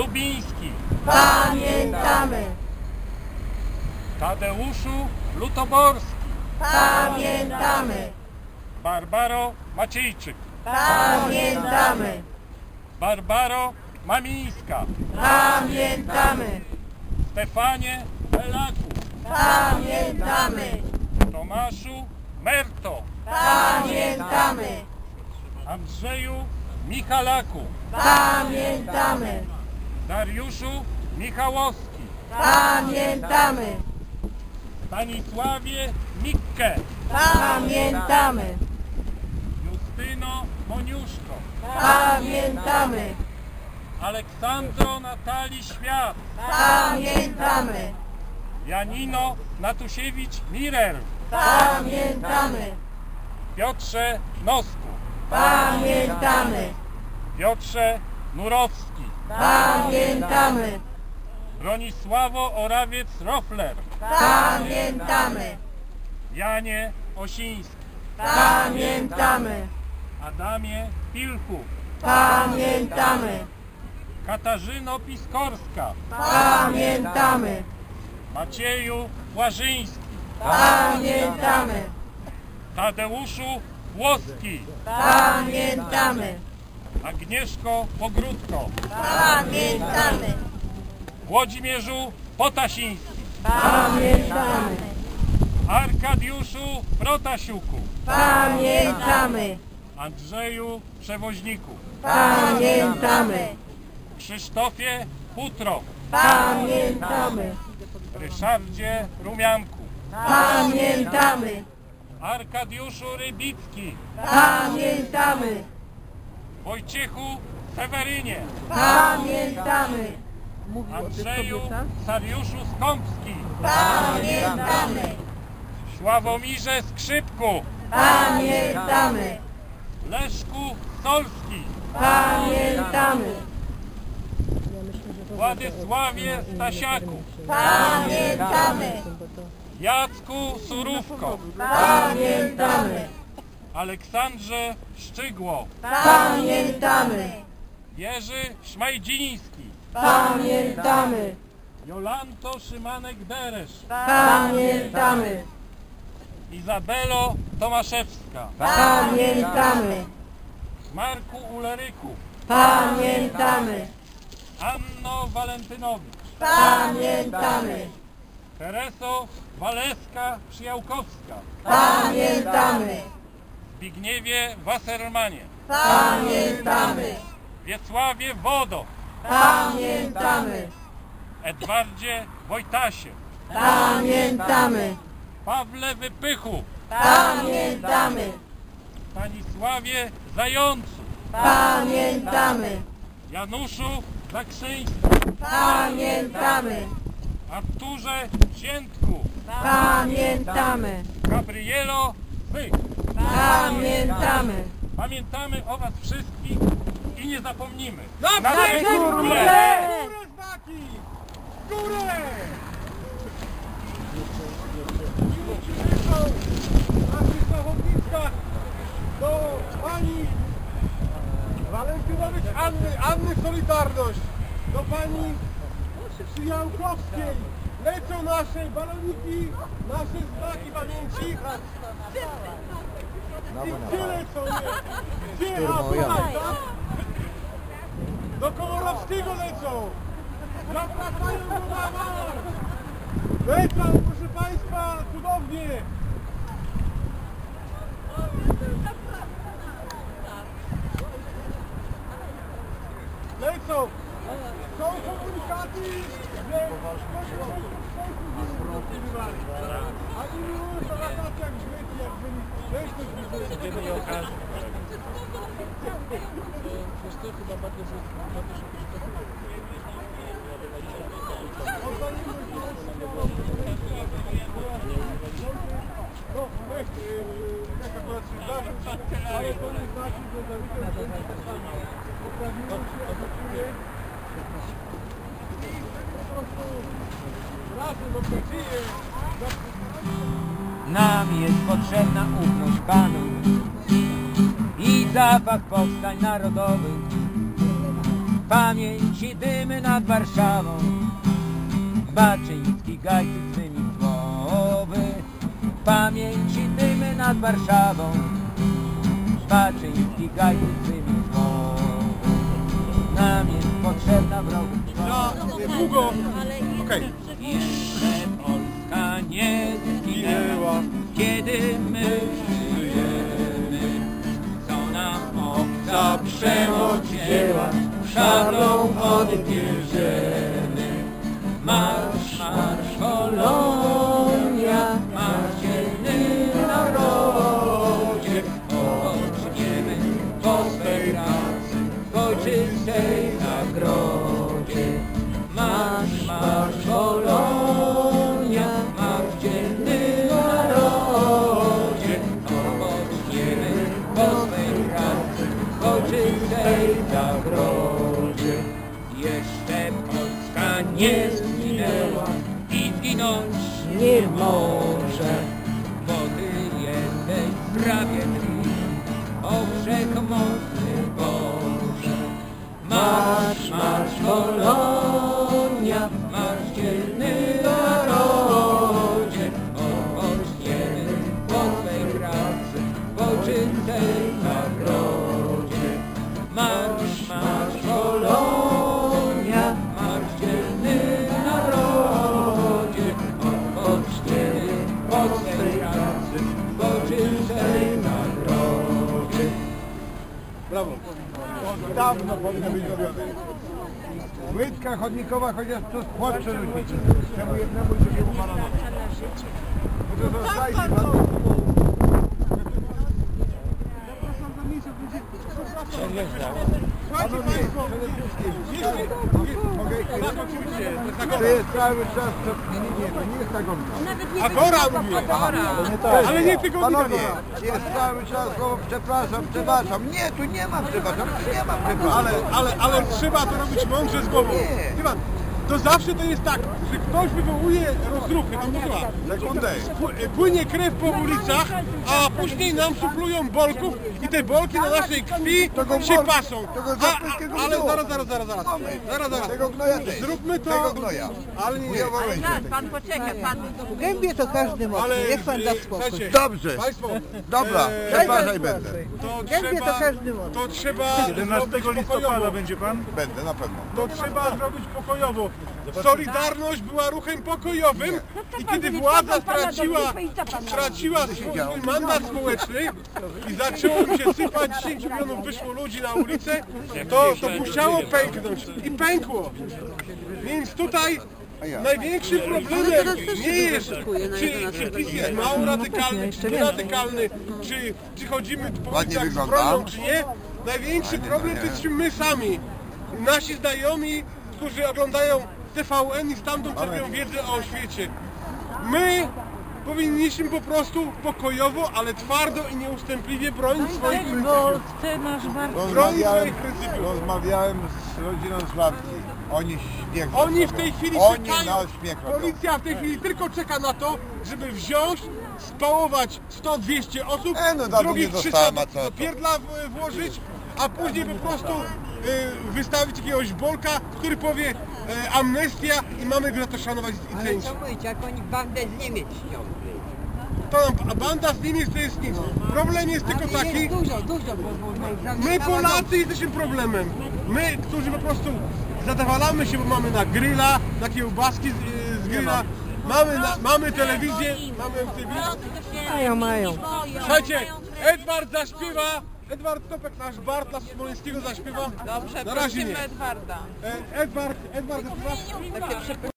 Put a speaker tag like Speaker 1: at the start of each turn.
Speaker 1: Lubiński,
Speaker 2: Pamiętamy,
Speaker 1: Tadeuszu Lutoborski,
Speaker 2: pamiętamy,
Speaker 1: Barbaro Maciejczyk,
Speaker 2: pamiętamy,
Speaker 1: Barbaro Mamińska,
Speaker 2: pamiętamy,
Speaker 1: Stefanie Belaku,
Speaker 2: pamiętamy,
Speaker 1: Tomaszu Merto,
Speaker 2: pamiętamy,
Speaker 1: Andrzeju Michalaku,
Speaker 2: pamiętamy,
Speaker 1: Dariuszu Michałowski,
Speaker 2: pamiętamy,
Speaker 1: Stanisławie Mikke,
Speaker 2: pamiętamy,
Speaker 1: Justyno Moniuszko,
Speaker 2: pamiętamy,
Speaker 1: Aleksandro Natalii Świat,
Speaker 2: pamiętamy,
Speaker 1: Janino Natusiewicz-Mirer,
Speaker 2: pamiętamy,
Speaker 1: Piotrze Nosku,
Speaker 2: pamiętamy,
Speaker 1: Piotrze Nurowski,
Speaker 2: pamiętamy,
Speaker 1: Bronisławo Orawiec-Rofler,
Speaker 2: pamiętamy,
Speaker 1: Janie Osiński,
Speaker 2: pamiętamy,
Speaker 1: Adamie Pilchu,
Speaker 2: pamiętamy,
Speaker 1: Katarzyno Piskorska,
Speaker 2: pamiętamy,
Speaker 1: Macieju Łażyński,
Speaker 2: pamiętamy,
Speaker 1: Tadeuszu Włoski,
Speaker 2: pamiętamy,
Speaker 1: Agnieszko Pogródko,
Speaker 2: pamiętamy,
Speaker 1: Włodzimierzu Potasiński,
Speaker 2: pamiętamy,
Speaker 1: Arkadiuszu Protasiuku,
Speaker 2: pamiętamy,
Speaker 1: Andrzeju Przewoźniku,
Speaker 2: pamiętamy,
Speaker 1: Krzysztofie Putro,
Speaker 2: pamiętamy,
Speaker 1: Ryszardzie Rumianku,
Speaker 2: pamiętamy,
Speaker 1: Arkadiuszu Rybicki,
Speaker 2: pamiętamy,
Speaker 1: Wojciechu Sewerynie,
Speaker 2: pamiętamy,
Speaker 1: Andrzeju Sariuszu Skąpski,
Speaker 2: pamiętamy,
Speaker 1: Sławomirze Skrzypku,
Speaker 2: pamiętamy,
Speaker 1: Leszku Solski,
Speaker 2: pamiętamy,
Speaker 1: Władysławie Stasiaku,
Speaker 2: pamiętamy,
Speaker 1: Jacku Surówko,
Speaker 2: pamiętamy,
Speaker 1: Aleksandrze Szczygło,
Speaker 2: pamiętamy,
Speaker 1: Jerzy Szmajdziński,
Speaker 2: pamiętamy,
Speaker 1: Jolanto Szymanek-Deresz,
Speaker 2: pamiętamy,
Speaker 1: Izabelo Tomaszewska,
Speaker 2: pamiętamy,
Speaker 1: Marku Uleryku,
Speaker 2: pamiętamy,
Speaker 1: Anno Walentynowicz,
Speaker 2: pamiętamy,
Speaker 1: Tereso Waleska-Przyjałkowska,
Speaker 2: pamiętamy,
Speaker 1: Zbigniewie Wassermanie,
Speaker 2: pamiętamy,
Speaker 1: Wiesławie Wodo,
Speaker 2: pamiętamy,
Speaker 1: Edwardzie Wojtasie,
Speaker 2: pamiętamy,
Speaker 1: Pawle Wypychu,
Speaker 2: pamiętamy,
Speaker 1: Stanisławie Zającu,
Speaker 2: pamiętamy,
Speaker 1: Januszu Zakrzyńskim,
Speaker 2: pamiętamy,
Speaker 1: Arturze Ziętku,
Speaker 2: pamiętamy,
Speaker 1: Gabrielo Wych.
Speaker 2: Pamiętamy.
Speaker 1: Pamiętamy o was wszystkich i nie zapomnimy.
Speaker 2: Na górę!
Speaker 1: górę! Znaki! Górę!
Speaker 3: na tych zawodniczkach do pani Walentynowicz Anny, Anny Solidarność, do pani Przyjałkowskiej. Lecą nasze baloniki, nasze znaki pamięci. I gdzie lecą? nie? Gdzie? A tutaj, tak? Do Komorowskiego lecą. Zapraszają do mama. Lecą, proszę Państwa, cudownie. Lecą! Są komunikaty, że a inni mówią, że latacie jak śmieci, jak byli. Weź to To nie znaczy, że za weekend poprawiło się, otoczyły. Po prostu razem
Speaker 4: Nam jest potrzebna ufność Panu zapach powstań narodowych.
Speaker 2: pamięci dymy nad Warszawą. Baczyński gajcy słowy, pamięci dymy nad Warszawą. Baczyński gajcy słowy, nam jest potrzebna wrogu.
Speaker 3: Na długo. Okej.
Speaker 2: Jeszcze Polska nie zginęła, kiedy przemoc wzięła, szablą odbierzemy. W ojczystej nagrodzie. Marsz, marsz, Polonia, marsz dzielny narodzie, odpoczniemy po swej pracy, w ojczystej nagrodzie.
Speaker 3: Brawo. Od dawno powinno być zrobione. Łydka chodnikowa, chociaż to płot przerzucić. Czemu jednemu drugiemu bananowi? No to zostajcie to jest cały czas, to, nie, nie, to nie jest nagonka. Agora mówię. Ale nie tylko
Speaker 5: Panowie,
Speaker 3: Agora.
Speaker 5: jest cały czas słowo przepraszam, przepraszam. Nie, tu nie mam przepraszam, tu nie mam przepraszam.
Speaker 3: Ale, ale, ale trzeba to robić mądrze z głową.
Speaker 5: Nie.
Speaker 3: To zawsze to jest tak, że ktoś wywołuje rozruchy, tam pł- płynie krew po ulicach, a później nam suflują bolków i te bolki na naszej krwi się
Speaker 5: tego
Speaker 3: A, ale zaraz, zaraz, zaraz, zaraz. Zaraz, zaraz.
Speaker 5: Tego gnoja też.
Speaker 3: Zróbmy to. Ale nie,
Speaker 5: będzie.
Speaker 6: Pan poczeka, pan.
Speaker 7: W gębie to każdy może,
Speaker 3: Ale
Speaker 7: niech pan da
Speaker 3: e,
Speaker 7: spokój.
Speaker 5: Dobrze.
Speaker 3: Państwo,
Speaker 5: Dobra,
Speaker 3: e,
Speaker 5: przepraszaj będę.
Speaker 3: to
Speaker 7: Gębie
Speaker 3: trzeba,
Speaker 7: to każdy może.
Speaker 3: to trzeba
Speaker 1: 11
Speaker 3: zrobić
Speaker 1: listopada będzie pan?
Speaker 5: Będę na pewno.
Speaker 3: To trzeba zrobić pokojowo. Solidarność była ruchem pokojowym i kiedy władza straciła, straciła swój, mandat społeczny i zaczęło mi się sypać 10 milionów wyszło ludzi na ulicę, to, to musiało pęknąć i pękło. Więc tutaj największym problemem nie jest, czy, czy PiS jest mało radykalny, czy radykalny, czy, czy chodzimy po ulicach z bronią, czy nie. Największy problem to jesteśmy my sami. Nasi znajomi, którzy oglądają TVN i stamtąd czerpią wiedzę o świecie. My powinniśmy po prostu pokojowo, ale twardo i nieustępliwie bronić swoich pryncypiów.
Speaker 6: ty masz bardzo...
Speaker 3: Bronić
Speaker 5: Rozmawiałem,
Speaker 3: swoich pryncypiów.
Speaker 5: rozmawiałem z rodziną z Ławki. Oni śmiech
Speaker 3: Oni w
Speaker 5: robią.
Speaker 3: tej chwili
Speaker 5: Oni
Speaker 3: czekają,
Speaker 5: na śmiech robią.
Speaker 3: policja w tej chwili tylko czeka na to, żeby wziąć, spałować 100-200 osób,
Speaker 5: E, no dawno
Speaker 3: drugich
Speaker 5: nie
Speaker 3: 300
Speaker 5: dostałem, a co
Speaker 3: do pierdla w- włożyć, a później po prostu y, wystawić jakiegoś bolka, który powie e, amnestia i mamy go za to szanować i cenić.
Speaker 6: mówić, jak oni bandę z Niemiec ściągli.
Speaker 3: To nam, a banda z Niemiec to jest nic. Problem jest tylko taki,
Speaker 6: Dużo, dużo, bo, bo
Speaker 3: My Polacy jesteśmy problemem. My, którzy po prostu zadawalamy się, bo mamy na grilla, na kiełbaski z, z grilla, mamy, na, mamy telewizję, mamy telewizję.
Speaker 7: Mają, mają.
Speaker 3: Słuchajcie, Edward zaśpiewa, Edward Topek, nasz Bart, nasz Smoleńskiego zaśpiewa.
Speaker 6: Dobrze,
Speaker 3: Na razie nie.
Speaker 6: prosimy Edwarda.
Speaker 3: E, Edward, Edward zaśpiewa.
Speaker 6: Takie